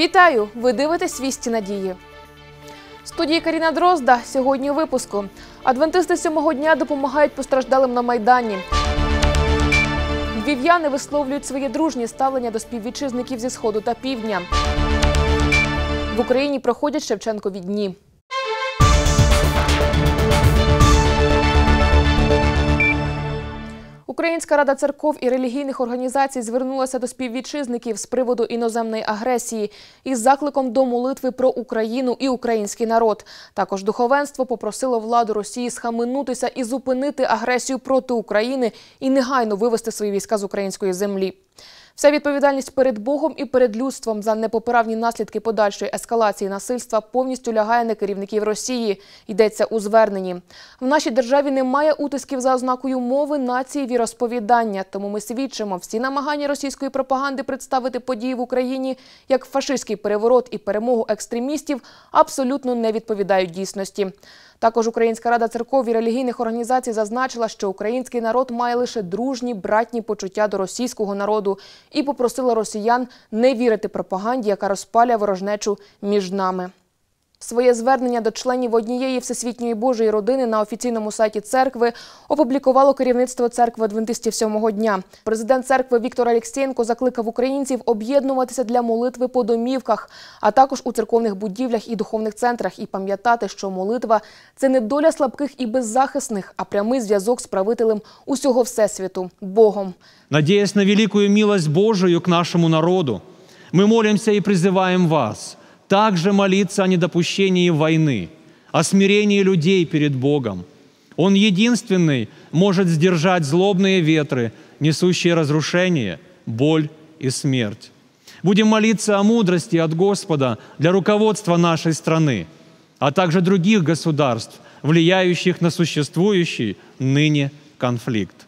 Вітаю! Ви дивитесь вісті надії. Студії Каріна Дрозда сьогодні у випуску. Адвентисти сьомого дня допомагають постраждалим на майдані. Львів'яни висловлюють своє дружнє ставлення до співвітчизників зі сходу та півдня. В Україні проходять Шевченкові дні. Українська рада церков і релігійних організацій звернулася до співвітчизників з приводу іноземної агресії із закликом до молитви про Україну і український народ. Також духовенство попросило владу Росії схаменутися і зупинити агресію проти України і негайно вивести свої війська з української землі. Вся відповідальність перед Богом і перед людством за непоправні наслідки подальшої ескалації насильства повністю лягає на керівників Росії. Йдеться у зверненні. В нашій державі немає утисків за ознакою мови, нації, віросповідання. Тому ми свідчимо всі намагання російської пропаганди представити події в Україні як фашистський переворот і перемогу екстремістів абсолютно не відповідають дійсності. Також Українська рада церков і релігійних організацій зазначила, що український народ має лише дружні братні почуття до російського народу і попросила росіян не вірити пропаганді, яка розпалює ворожнечу між нами. Своє звернення до членів однієї всесвітньої Божої родини на офіційному сайті церкви опублікувало керівництво церкви адвентистів сьомого дня. Президент церкви Віктор Алєксєєнко закликав українців об'єднуватися для молитви по домівках, а також у церковних будівлях і духовних центрах, і пам'ятати, що молитва це не доля слабких і беззахисних, а прямий зв'язок з правителем усього всесвіту Богом. Надеясь на великую милость Божию к нашему народу, мы молимся и призываем вас также молиться о недопущении войны, о смирении людей перед Богом. Он единственный может сдержать злобные ветры, несущие разрушение, боль и смерть. Будем молиться о мудрости от Господа для руководства нашей страны, а также других государств, влияющих на существующий ныне конфликт.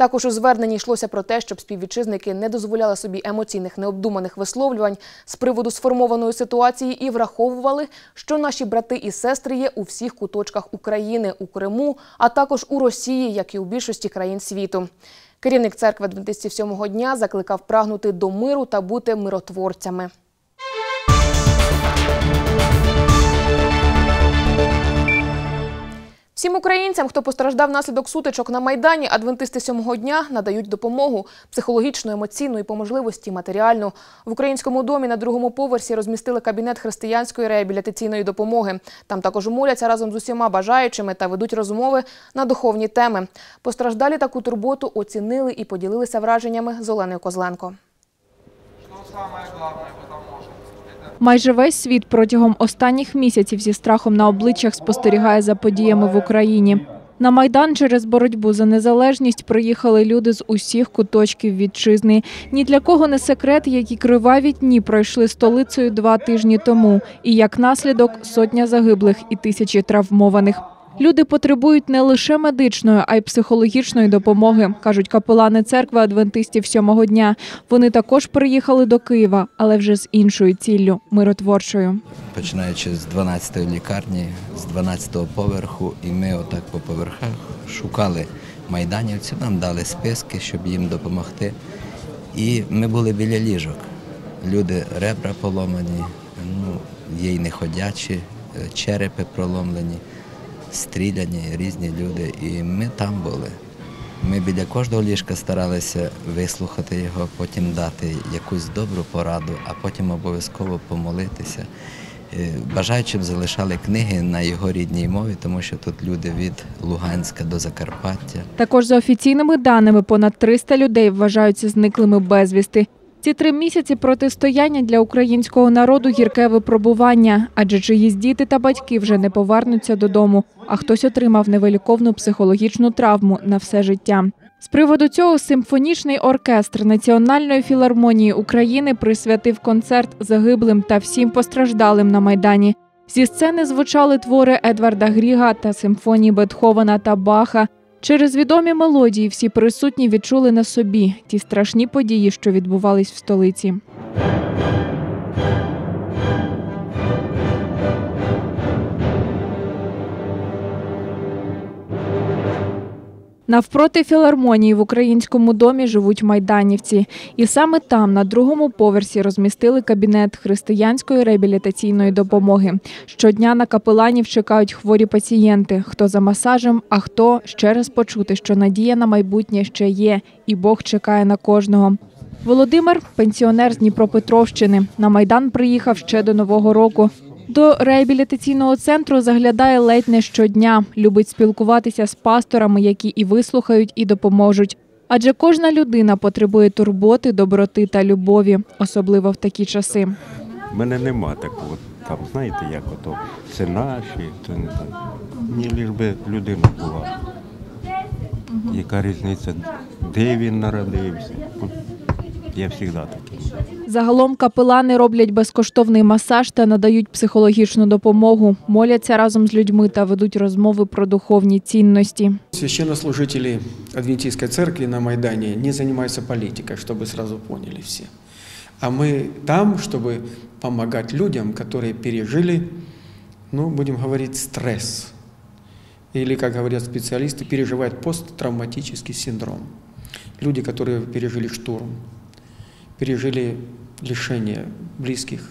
Також у зверненні йшлося про те, щоб співвітчизники не дозволяли собі емоційних необдуманих висловлювань з приводу сформованої ситуації і враховували, що наші брати і сестри є у всіх куточках України, у Криму, а також у Росії, як і у більшості країн світу. Керівник церкви адвентистів сьомого дня закликав прагнути до миру та бути миротворцями. Всім українцям, хто постраждав внаслідок сутичок на майдані, адвентисти сьомого дня надають допомогу психологічну, емоційну і по можливості матеріальну. В українському домі на другому поверсі розмістили кабінет християнської реабілітаційної допомоги. Там також моляться разом з усіма бажаючими та ведуть розмови на духовні теми. Постраждалі таку турботу оцінили і поділилися враженнями з Оленою Козленко. Майже весь світ протягом останніх місяців зі страхом на обличчях спостерігає за подіями в Україні. На майдан через боротьбу за незалежність приїхали люди з усіх куточків вітчизни. Ні для кого не секрет, які криваві дні пройшли столицею два тижні тому, і як наслідок сотня загиблих і тисячі травмованих. Люди потребують не лише медичної, а й психологічної допомоги, кажуть капелани церкви адвентистів сьомого дня. Вони також приїхали до Києва, але вже з іншою ціллю миротворчою. починаючи з 12-ї лікарні, з 12-го поверху, і ми отак по поверхах шукали майданівців, нам дали списки, щоб їм допомогти. І ми були біля ліжок. Люди ребра поломані, ну, є й неходячі, е, черепи проломлені, стріляні, різні люди. І ми там були. Ми біля кожного ліжка старалися вислухати його, потім дати якусь добру пораду, а потім обов'язково помолитися. Е, Бажаючим залишали книги на його рідній мові, тому що тут люди від Луганська до Закарпаття. Також за офіційними даними понад 300 людей вважаються зниклими безвісти. Ці три місяці протистояння для українського народу гірке випробування, адже чиїсь діти та батьки вже не повернуться додому, а хтось отримав невиліковну психологічну травму на все життя. З приводу цього симфонічний оркестр Національної філармонії України присвятив концерт загиблим та всім постраждалим на майдані. Зі сцени звучали твори Едварда Гріга та симфонії Бетховена та Баха. Через відомі мелодії всі присутні відчули на собі ті страшні події, що відбувались в столиці. Навпроти філармонії в українському домі живуть майданівці. І саме там, на другому поверсі, розмістили кабінет християнської реабілітаційної допомоги. Щодня на капеланів чекають хворі пацієнти, хто за масажем, а хто ще раз почути, що надія на майбутнє ще є, і Бог чекає на кожного. Володимир пенсіонер з Дніпропетровщини. На майдан приїхав ще до нового року. До реабілітаційного центру заглядає ледь не щодня. Любить спілкуватися з пасторами, які і вислухають, і допоможуть. Адже кожна людина потребує турботи, доброти та любові, особливо в такі часи. У мене нема такого. Там, знаєте, як ото це наші, то не так. Мені лиш би людина була. Яка різниця, де він народився? Я завжди такий. Загалом капелани роблять безкоштовний масаж та надають психологічну допомогу, моляться разом з людьми та ведуть розмови про духовні цінності. Священнослужители Адвентистской церкви на Майдане не занимаются политикой, чтобы сразу поняли все. А мы там, чтобы помогать людям, которые пережили, ну, будем говорить, стресс. Или, как говорят специалисты, переживают посттравматический синдром. Люди, которые пережили штурм, пережили лишение близких,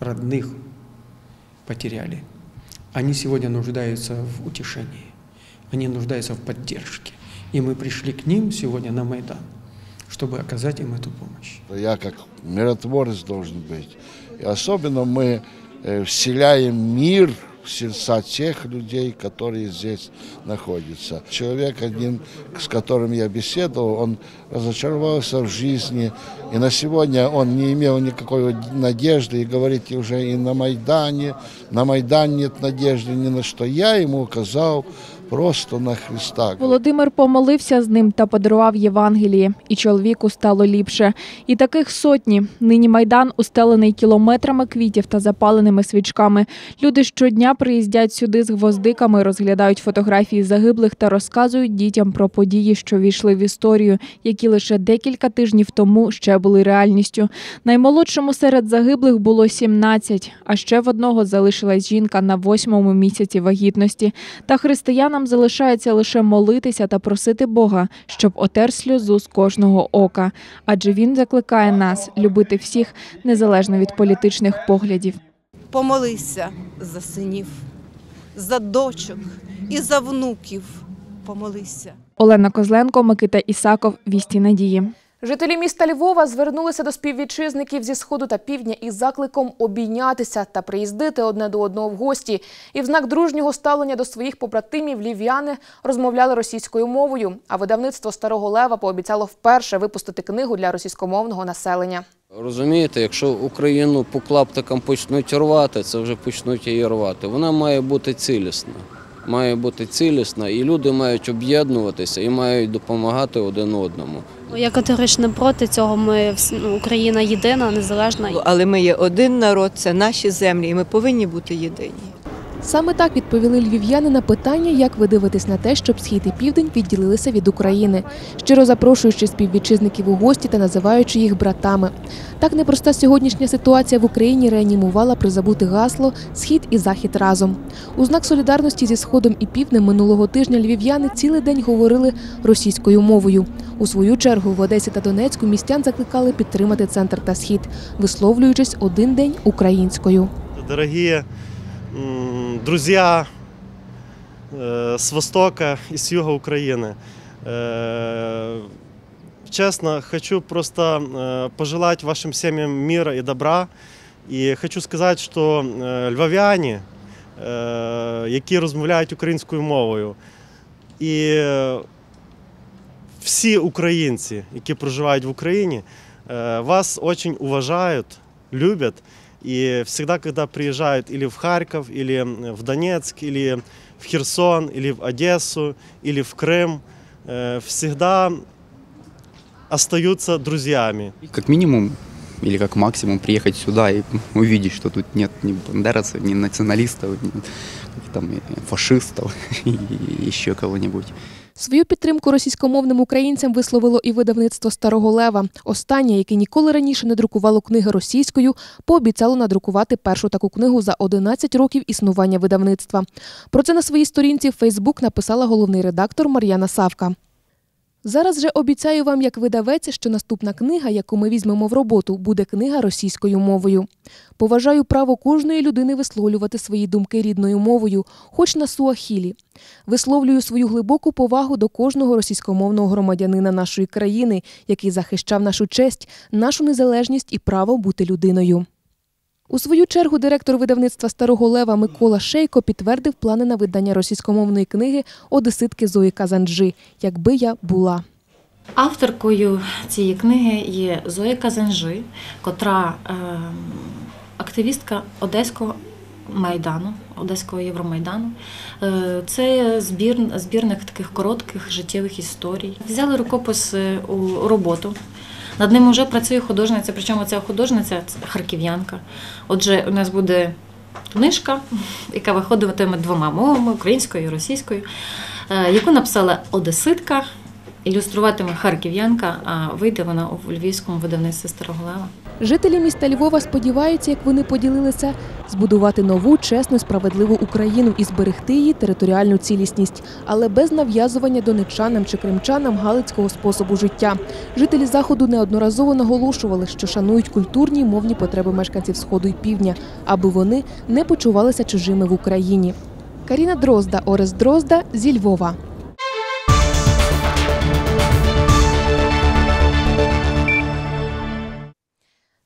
родных, потеряли. Они сегодня нуждаются в утешении, они нуждаются в поддержке. И мы пришли к ним сегодня на Майдан, чтобы оказать им эту помощь. Я как миротворец должен быть. И особенно мы э, вселяем мир сердца тех людей, которые здесь находятся. Человек один, с которым я беседовал, он разочаровался в жизни, и на сегодня он не имел никакой надежды, и говорит уже и на Майдане, на Майдане нет надежды ни на что. Я ему указал просто на Христа. Володимир помолився з ним та подарував Євангеліє, і чоловіку стало ліпше. І таких сотні. Нині майдан устелений кілометрами квітів та запаленими свічками. Люди щодня приїздять сюди з гвоздиками, розглядають фотографії загиблих та розказують дітям про події, що війшли в історію, які лише декілька тижнів тому ще були реальністю. Наймолодшому серед загиблих було 17, а ще в одного залишилась жінка на восьмому місяці вагітності. Та християнам залишається лише молитися та просити Бога, щоб отер сльозу з кожного ока, адже він закликає нас любити всіх незалежно від політичних поглядів. Помолися за синів, за дочок і за внуків. Помолися. Олена Козленко, Микита Ісаков, Вісті Надії. Жителі міста Львова звернулися до співвітчизників зі сходу та півдня із закликом обійнятися та приїздити одне до одного в гості. І в знак дружнього ставлення до своїх побратимів львів'яни розмовляли російською мовою. А видавництво Старого Лева пообіцяло вперше випустити книгу для російськомовного населення. Розумієте, якщо Україну по клаптикам почнуть рвати, це вже почнуть її рвати. Вона має бути цілісна. Має бути цілісна, і люди мають об'єднуватися і мають допомагати один одному. Ну, Я категорично проти цього. Ми ну, Україна єдина, незалежна. Але ми є один народ, це наші землі, і ми повинні бути єдині. Саме так відповіли львів'яни на питання, як ви дивитесь на те, щоб схід і південь відділилися від України, щиро запрошуючи співвітчизників у гості та називаючи їх братами. Так непроста сьогоднішня ситуація в Україні реанімувала призабути гасло Схід і захід разом. У знак солідарності зі сходом і півднем минулого тижня львів'яни цілий день говорили російською мовою. У свою чергу в Одесі та Донецьку містян закликали підтримати центр та схід, висловлюючись один день українською. дорогие м, друзья э, с востока и с юга Украины. Э, Честно, хочу просто э, пожелать вашим семьям мира и добра. І хочу сказати, що е, львов'яни, е, які розмовляють українською мовою, і е, всі українці, які проживають в Україні, э, вас очень уважают, любят. И всегда, когда приезжают или в Харьков, или в Донецк, или в Херсон, или в Одессу, или в Крым, э, всегда остаются друзьями. Как минимум или как максимум приехать сюда и увидеть, что тут нет ни бандеровцев, ни националистов, ни там фашистов и еще кого-нибудь. Свою підтримку російськомовним українцям висловило і видавництво Старого Лева. Останнє, яке ніколи раніше не друкувало книги російською, пообіцяло надрукувати першу таку книгу за 11 років існування видавництва. Про це на своїй сторінці в Фейсбук написала головний редактор Мар'яна Савка. Зараз же обіцяю вам, як видавець, що наступна книга, яку ми візьмемо в роботу, буде книга російською мовою. Поважаю право кожної людини висловлювати свої думки рідною мовою, хоч на суахілі. Висловлюю свою глибоку повагу до кожного російськомовного громадянина нашої країни, який захищав нашу честь, нашу незалежність і право бути людиною. У свою чергу директор видавництва Старого Лева Микола Шейко підтвердив плани на видання російськомовної книги Одеситки Зої Казанджи Якби я була. Авторкою цієї книги є Зоя Казанжи, котра е, активістка Одеського майдану, Одеського Євромайдану. Е, це збір, збірник таких коротких життєвих історій. Взяли рукопис е, у роботу. Над ним вже працює художниця, причому ця художниця харків'янка. Отже, у нас буде книжка, яка виходитиме двома мовами українською і російською, е, яку написала Одеситка, ілюструватиме харків'янка, а вийде вона у львівському видавництві Староголева. Жителі міста Львова сподіваються, як вони поділилися, збудувати нову, чесну, справедливу Україну і зберегти її територіальну цілісність, але без нав'язування донеччанам чи кримчанам галицького способу життя. Жителі заходу неодноразово наголошували, що шанують культурні й мовні потреби мешканців сходу і півдня, аби вони не почувалися чужими в Україні. Каріна Дрозда, Орес Дрозда зі Львова. –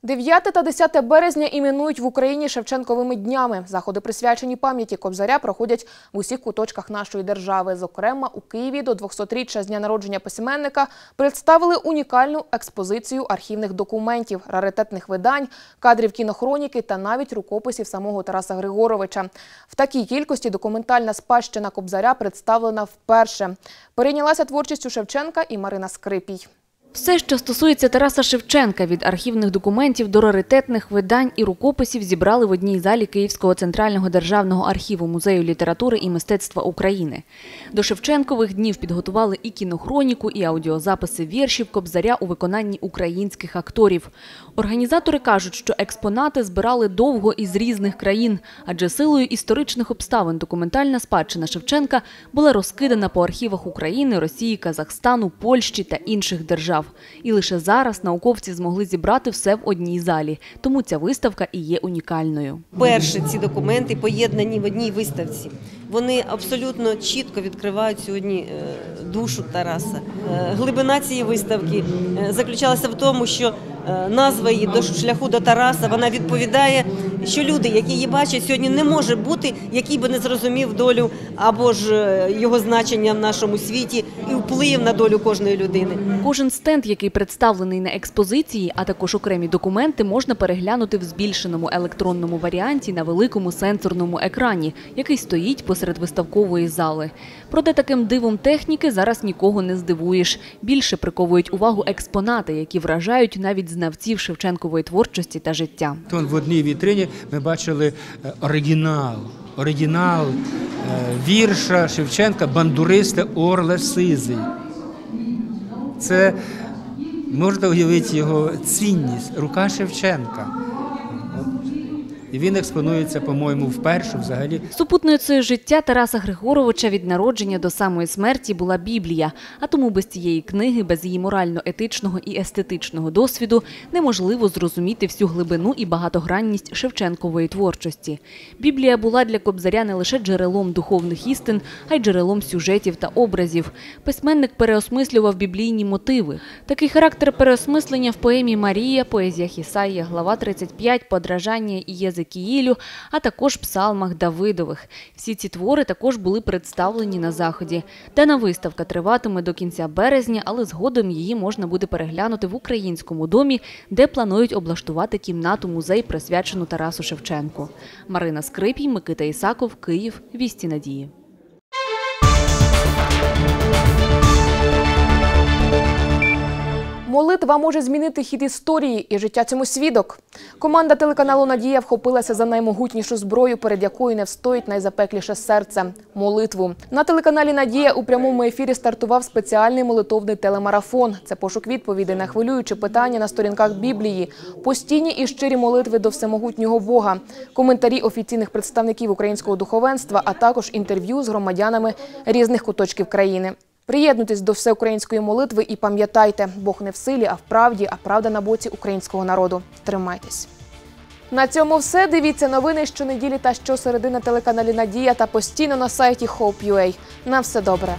9 та 10 березня іменують в Україні Шевченковими днями. Заходи, присвячені пам'яті Кобзаря, проходять в усіх куточках нашої держави. Зокрема, у Києві до 200-річчя з дня народження письменника представили унікальну експозицію архівних документів, раритетних видань, кадрів кінохроніки та навіть рукописів самого Тараса Григоровича. В такій кількості документальна спадщина Кобзаря представлена вперше. Перейнялася творчістю Шевченка і Марина Скрипій. Все, що стосується Тараса Шевченка, від архівних документів до раритетних видань і рукописів зібрали в одній залі Київського центрального державного архіву Музею літератури і мистецтва України. До Шевченкових днів підготували і кінохроніку, і аудіозаписи віршів Кобзаря у виконанні українських акторів. Організатори кажуть, що експонати збирали довго із різних країн, адже силою історичних обставин документальна спадщина Шевченка була розкидана по архівах України, Росії, Казахстану, Польщі та інших держав. І лише зараз науковці змогли зібрати все в одній залі. Тому ця виставка і є унікальною. Перші ці документи поєднані в одній виставці. Вони абсолютно чітко відкривають сьогодні е, душу Тараса. Е, Глибина цієї виставки е, заключалася в тому, що назва її до шляху до Тараса вона відповідає, що люди, які її бачать, сьогодні не може бути, який би не зрозумів долю або ж е, його значення в нашому світі і вплив на долю кожної людини. Кожен стенд, який представлений на експозиції, а також окремі документи, можна переглянути в збільшеному електронному варіанті на великому сенсорному екрані, який стоїть посеред виставкової зали. Проте таким дивом техніки зараз нікого не здивуєш. Більше приковують увагу експонати, які вражають навіть знавців Шевченкової творчості та життя. Тон в одній вітрині ми бачили е, оригінал. Оригінал е, вірша Шевченка Бандуриста Орле Сизий. Це можна уявити його цінність, рука Шевченка. І він експонується, по-моєму, вперше взагалі. Супутницею життя Тараса Григоровича від народження до самої смерті була Біблія, а тому без цієї книги, без її морально-етичного і естетичного досвіду неможливо зрозуміти всю глибину і багатогранність Шевченкової творчості. Біблія була для Кобзаря не лише джерелом духовних істин, а й джерелом сюжетів та образів. Письменник переосмислював біблійні мотиви. Такий характер переосмислення в поемі Марія, поезіях Ісаїя, глава 35, подражання і єзик. Єзекіїлю, а також псалмах Давидових. Всі ці твори також були представлені на заході. Дана виставка триватиме до кінця березня, але згодом її можна буде переглянути в українському домі, де планують облаштувати кімнату музей, присвячену Тарасу Шевченку. Марина Скрипій, Микита Ісаков, Київ. Вісті надії. Молитва може змінити хід історії і життя цьому свідок. Команда телеканалу Надія вхопилася за наймогутнішу зброю, перед якою не встоїть найзапекліше серце молитву. На телеканалі Надія у прямому ефірі стартував спеціальний молитовний телемарафон. Це пошук відповідей на хвилюючі питання на сторінках Біблії, постійні і щирі молитви до всемогутнього Бога, коментарі офіційних представників українського духовенства, а також інтерв'ю з громадянами різних куточків країни. Приєднуйтесь до всеукраїнської молитви і пам'ятайте, Бог не в силі, а в правді, а правда на боці українського народу. Тримайтесь. На цьому все. Дивіться новини щонеділі та щосереди на телеканалі Надія та постійно на сайті Hope.ua. На все добре.